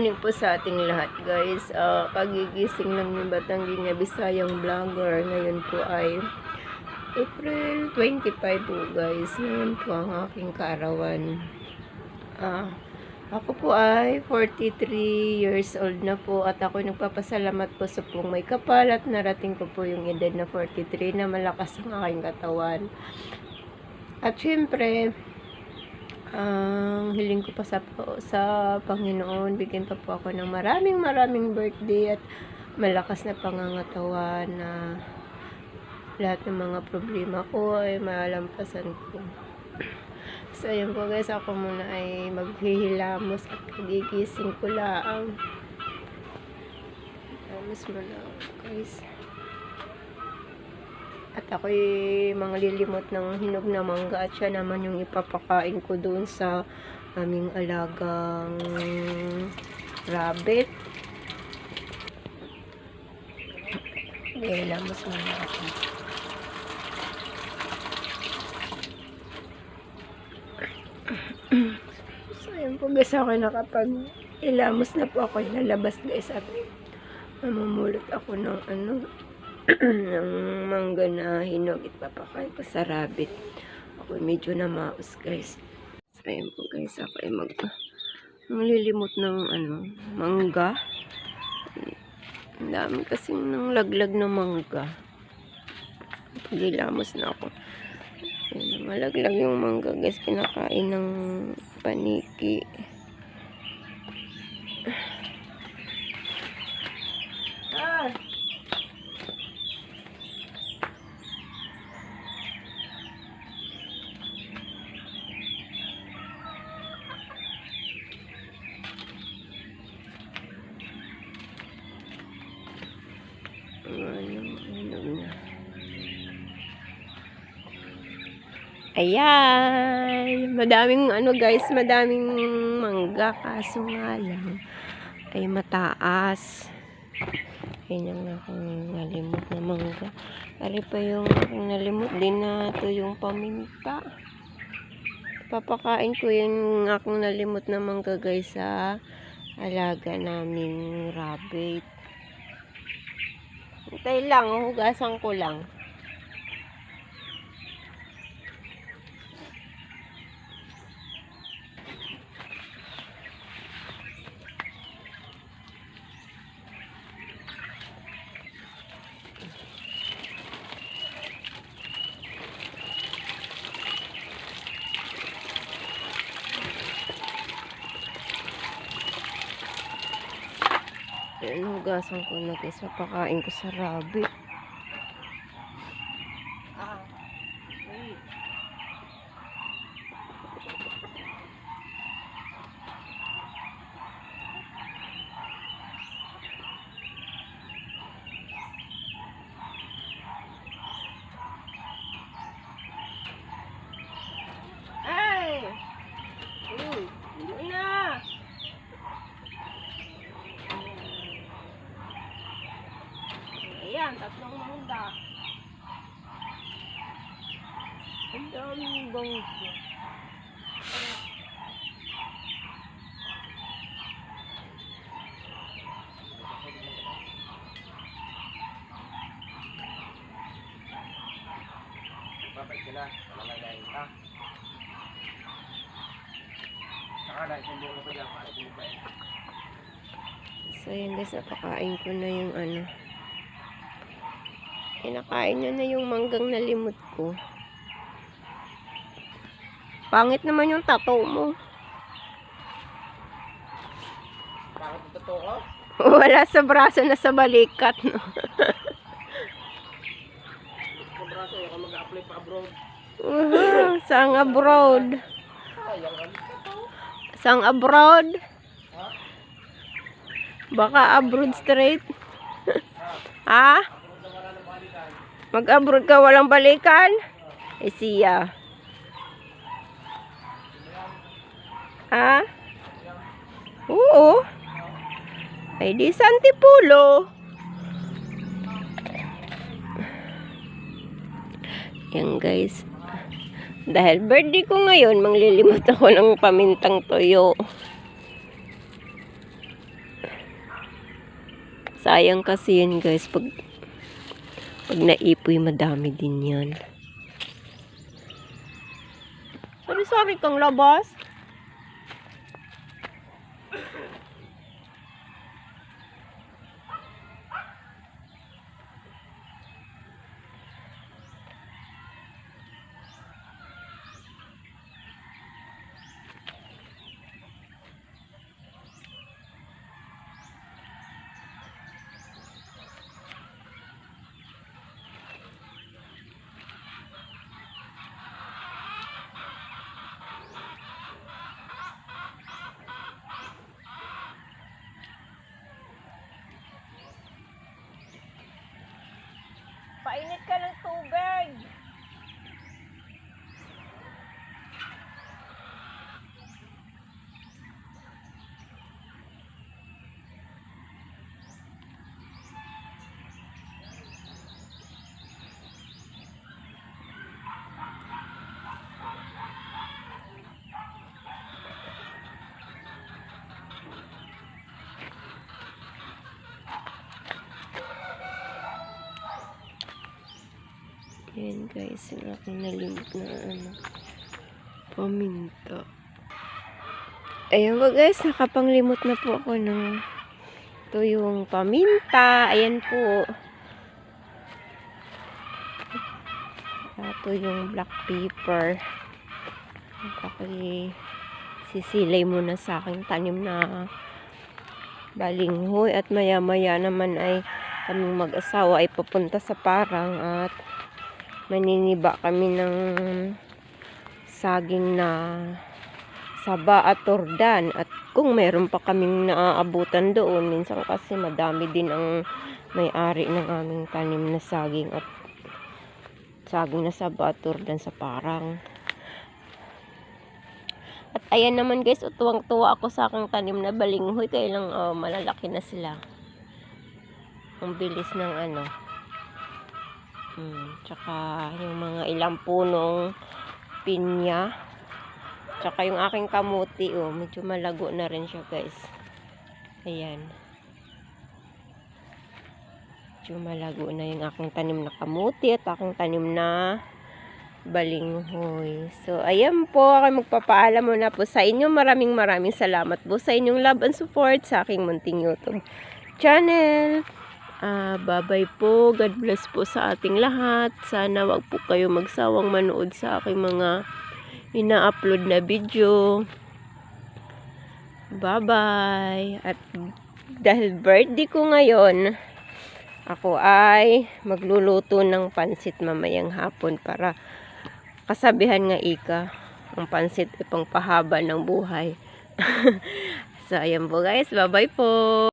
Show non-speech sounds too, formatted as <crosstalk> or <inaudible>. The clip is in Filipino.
morning po sa ating lahat guys. Ah, kagigising lang ni Batangginya Bisayang Vlogger. Ngayon po ay April 25 po guys. Ngayon po ang aking kaarawan. Ah, ako po ay 43 years old na po at ako nagpapasalamat po sa pong may kapal at narating ko po yung edad na 43 na malakas ang aking katawan. At syempre, ang hiling ko pa sa, sa Panginoon, bigyan pa po ako ng maraming maraming birthday at malakas na pangangatawan na lahat ng mga problema ko ay malampasan ko. So, ayun po guys, ako muna ay maghihilamos at kagigising ko lang. Hilamos muna ako guys. At ako'y mga lilimot ng hinog na mangga at siya naman yung ipapakain ko doon sa aming alagang rabbit. Hilamos muna ako. So, yun po guys, ako nakapag ilamos na po ako lalabas guys at mamumulot ako ng ano ng mangga na hinog at papakain ko sa rabbit. Ako medyo na maus guys. Ayun po guys, ako ay mag malilimot ng ano, mangga. Ang dami kasing ng laglag na mangga. Pagilamos na ako. Ayun, malaglag yung mangga guys. Kinakain ng paniki. Na. Ayan. Madaming ano guys, madaming mangga. Kaso nga lang ay mataas. Yan yung akong nalimot na mangga. Ari pa yung aking nalimot din na ito yung paminta. Papakain ko yung akong nalimot na mangga guys sa alaga namin rabbit. Hintay lang, hugasan ko lang. Ayan, hugasan ko na guys. Papakain ko sa rabbit. Ah, wait. Ay! Uy, hindi na! Ayan, tatlong mangga. Ang daming bangga. Papay sila, malalayain ka. Saka dahil sa buong ko dyan, para ba eh. So, yun guys, napakain ko na yung ano. Kinakain niya na yung manggang nalimot ko. Pangit naman yung tato mo. Bakit ito to ko? Wala sa braso na sa balikat, no? Sa braso, ako mag-apply pa abroad. Uh, sang abroad. Ka? Sang abroad. Baka abroad straight. ha? Mag-abroad ka walang balikan? Eh siya. Ha? Oo. Ay di Santipulo. Yan guys. Dahil birthday ko ngayon, manglilimot ako ng pamintang toyo. Sayang kasi yun guys. Pag, pag naipoy, madami din yan. Sorry-sorry kang labas. Painit ka ng tubig. Yan guys, yung aking nalimot na ano, paminta. Ayan po guys, nakapanglimot na po ako ng ito yung paminta. Ayan po. Ito yung black pepper. Paki sisilay muna sa aking tanim na balinghoy at maya maya naman ay kaming mag-asawa ay papunta sa parang at maniniba kami ng saging na saba at tordan. At kung meron pa kaming naaabutan doon minsan kasi madami din ang may-ari ng aming tanim na saging at saging na saba at tordan sa parang. At ayan naman guys tuwang tuwa ako sa aking tanim na balinghoy. Kaya lang oh, malalaki na sila. Ang bilis ng ano Hmm, tsaka yung mga ilang punong pinya. Tsaka yung aking kamuti, oh, medyo malago na rin siya, guys. Ayan. Medyo malago na yung aking tanim na kamuti at aking tanim na balinghoy. So, ayan po, ako magpapaalam muna po sa inyo. Maraming maraming salamat po sa inyong love and support sa aking munting YouTube channel. Ah, bye-bye po. God bless po sa ating lahat. Sana wag po kayo magsawang manood sa aking mga ina-upload na video. Bye-bye. At dahil birthday ko ngayon, ako ay magluluto ng pansit mamayang hapon para kasabihan nga ika, ang pansit ay pangpahaba ng buhay. <laughs> so, ayan po guys. Bye-bye po.